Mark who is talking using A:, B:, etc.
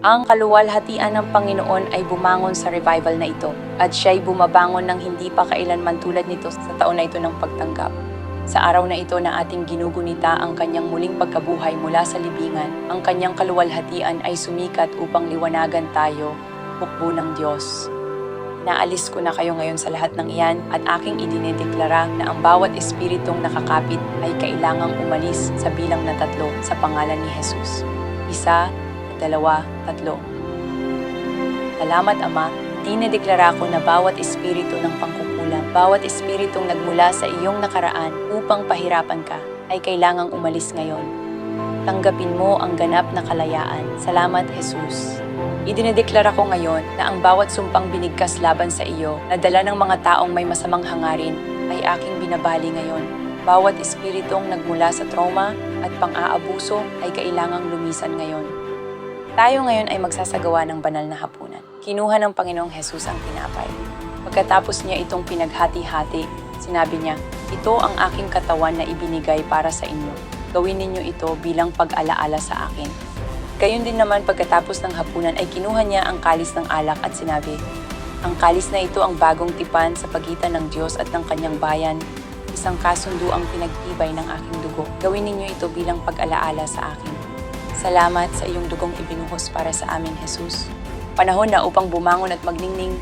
A: Ang kaluwalhatian ng Panginoon ay bumangon sa revival na ito at siya'y bumabangon ng hindi pa kailanman tulad nito sa taon na ito ng pagtanggap. Sa araw na ito na ating ginugunita ang kanyang muling pagkabuhay mula sa libingan, ang kanyang kaluwalhatian ay sumikat upang liwanagan tayo, hukbo ng Diyos. Naalis ko na kayo ngayon sa lahat ng iyan at aking idinedeklara na ang bawat espiritong nakakapit ay kailangang umalis sa bilang na tatlo sa pangalan ni Jesus. Isa, dalawa, tatlo. Salamat Ama, dinedeklara ko na bawat espiritu ng pangkukulang, bawat espiritong nagmula sa iyong nakaraan upang pahirapan ka, ay kailangang umalis ngayon. Tanggapin mo ang ganap na kalayaan. Salamat, Jesus. Idinedeklara ko ngayon na ang bawat sumpang binigkas laban sa iyo, na dala ng mga taong may masamang hangarin, ay aking binabali ngayon. Bawat espiritong nagmula sa trauma at pang-aabuso ay kailangang lumisan ngayon. Tayo ngayon ay magsasagawa ng banal na hapunan. Kinuha ng Panginoong Hesus ang tinapay. Pagkatapos niya itong pinaghati-hati, sinabi niya, Ito ang aking katawan na ibinigay para sa inyo. Gawin ninyo ito bilang pag-alaala sa akin. Gayon din naman pagkatapos ng hapunan ay kinuha niya ang kalis ng alak at sinabi, Ang kalis na ito ang bagong tipan sa pagitan ng Diyos at ng kanyang bayan, isang kasundo ang pinagtibay ng aking dugo. Gawin ninyo ito bilang pag-alaala sa akin. Salamat sa iyong dugong ibinuhos para sa amin, Jesus. Panahon na upang bumangon at magningning